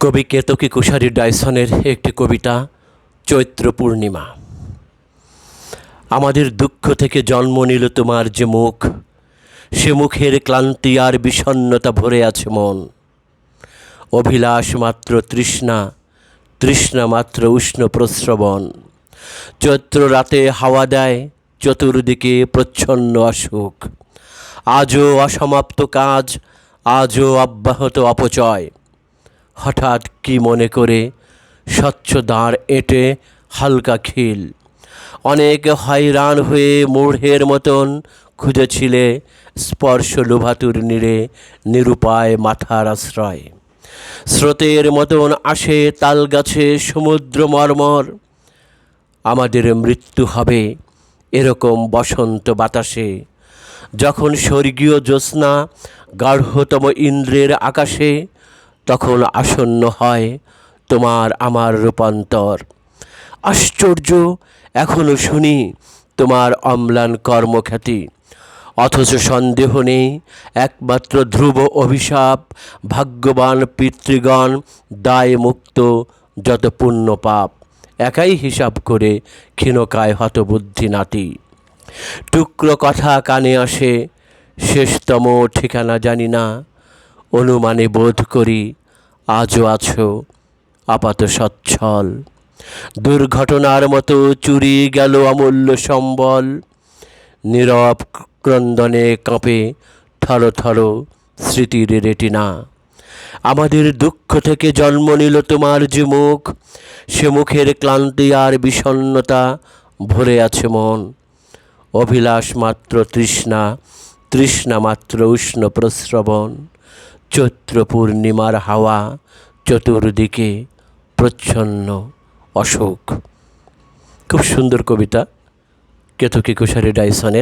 কবি কেতকী কুশারী ডাইসনের একটি কবিতা, চৈত্র পূর্ণিমা। আমাদের দুঃখ থেকে জন্ম নিল তোমার যে মুখ, সে মুখের ক্লান্তি আর বিষণ্ণতা ভরে আছে মন। অভিলাষ মাত্র তৃষ্ণা তৃষ্ণা মাত্র উষ্ণ প্রস্রবণ। চৈত্র রাতে হাওয়া দেয়, চতুর্দিকে প্রচ্ছন্ন অসুখ। আজও অসমাপ্ত কাজ, আজও অব্যাহত অপচয়। হঠাৎ কি মনে করে স্বচ্ছ দাঁড় এঁটে হালকা খিল। অনেক হয়রান হয়ে মূঢ়ের মতন খুঁজেছিলে স্পর্শ লোভাতুর নীড়ে নিরুপায় মাথার আশ্রয়। স্রোতের মতন আসে তাল গাছে সমুদ্র মর্মর। আমাদের মৃত্যু হবে এরকম বসন্ত বাতাসে। যখন স্বর্গীয় জ্যোৎস্না গাঢ়তম ইন্দ্রের আকাশে তখন আসন্ন হয় তোমার আমার রূপান্তর। আশ্চর্য, এখনও শুনি তোমার অম্লান কর্মখ্যাতি। অথচ সন্দেহ নেই, একমাত্র ধ্রুব অভিশাপ ভাগ্যবান পিতৃগণ দায় মুক্ত যত পুণ্য পাপ, একাই হিসাব করে ক্ষীণকায় হতবুদ্ধি নাতি। টুকরো কথা কানে আসে, শেষতম ঠিকানা জানি না, অনুমানে বোধ করি আজও আছো আপাত সচ্ছল। দুর্ঘটনার মতো চুরি গেল অমূল্য সম্বল। নীরব ক্রন্দনে কাঁপে থর থর স্মৃতির রেটিনা। আমাদের দুঃখ থেকে জন্ম নিল তোমার যে মুখ। সে মুখের ক্লান্তি আর বিষণ্ণতা ভরে আছে মন। অভিলাষ মাত্র তৃষ্ণা তৃষ্ণা মাত্র উষ্ণ প্রস্রবণ। চৈত্র পূর্ণিমার হাওয়া চতুর্দিকে প্রচ্ছন্ন অশোক। খুব সুন্দর কবিতা কেতকী কুশারী ডাইসনের।